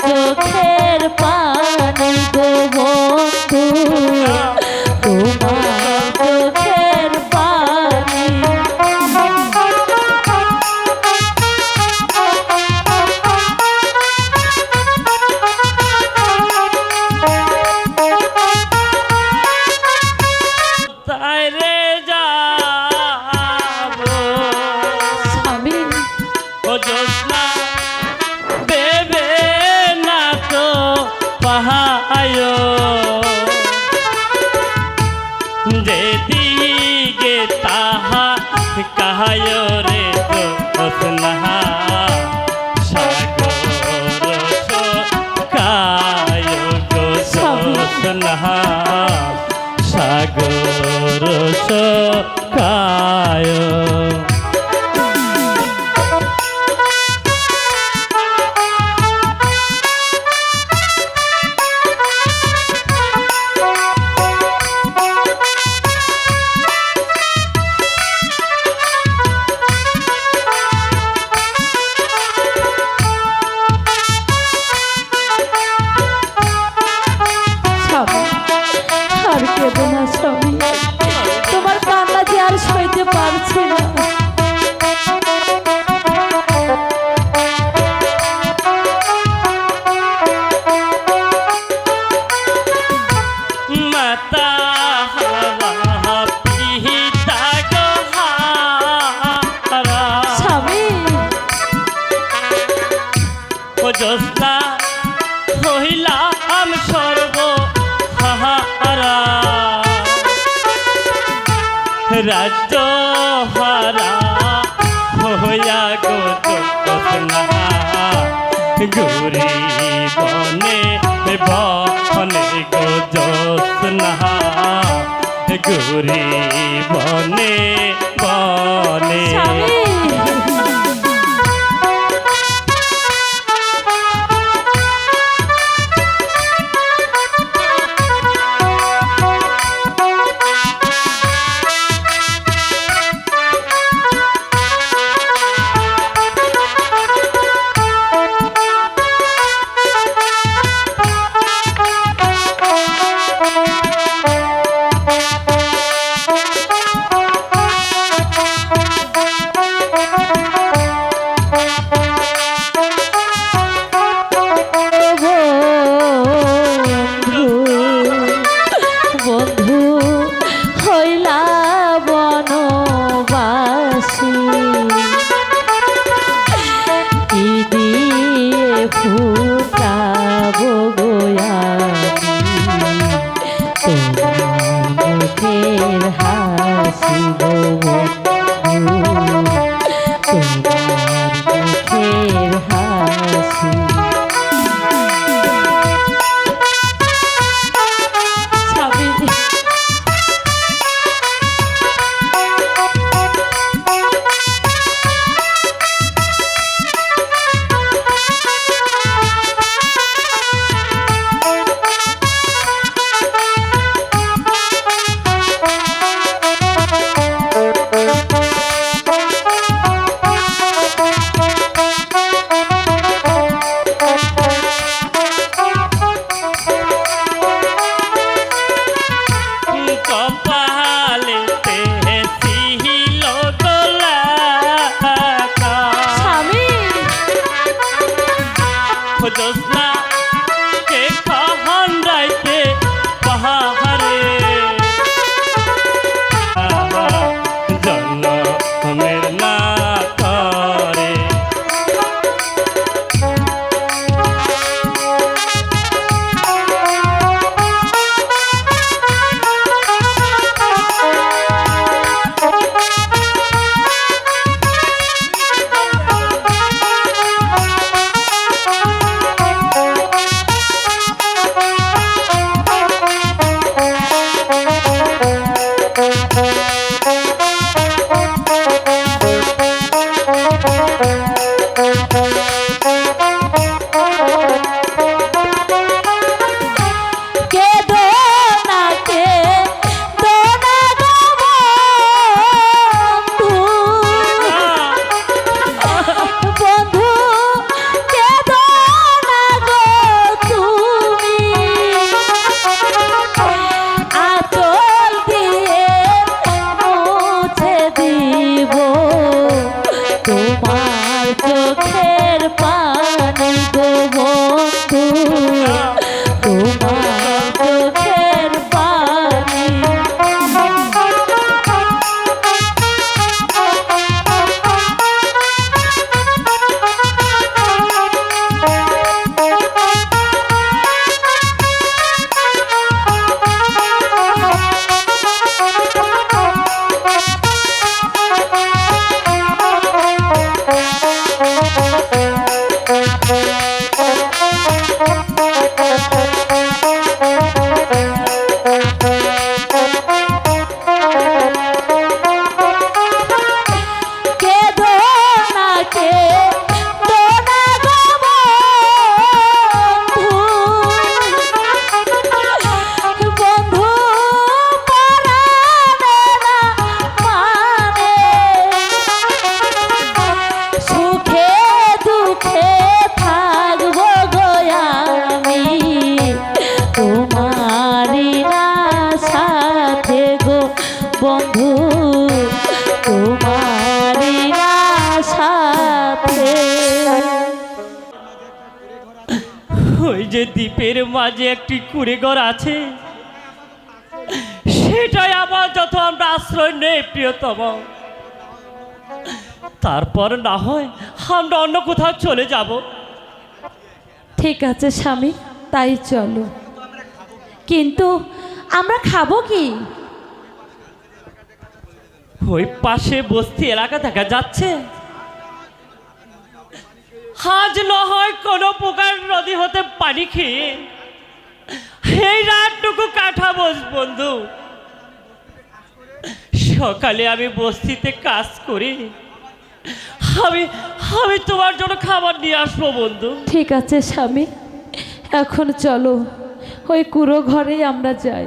Okay. হায় রাজ্য হারা হইয়া গো গুরি বনে বনে গো জোৎস্না। গুরি বনে হাসি গো চোখের পানি গো বন্ধু। যে দ্বীপের মাঝে একটি কুড়ে ঘর আছে সেটাই আবার যত আমরা আশ্রয় নেই প্রিয়তম। তারপর না হয় আমরা অন্য কোথাও চলে যাব। ঠিক আছে স্বামী তাই চলো। কিন্তু আমরা খাব কি? ওই পাশে বস্তি এলাকা দেখা যাচ্ছে। আজ না হয় কোনো প্রকার নদী হতে পানি খেয়ে এই রাতটুকু কাটাবো বন্ধু। সকালে আমি বস্তিতে কাজ করি। আমি আমি তোমার জন্য খাবার নিয়ে আসব বন্ধু। ঠিক আছে স্বামী। এখন চলো, ওই কুড়ো ঘরেই আমরা যাই।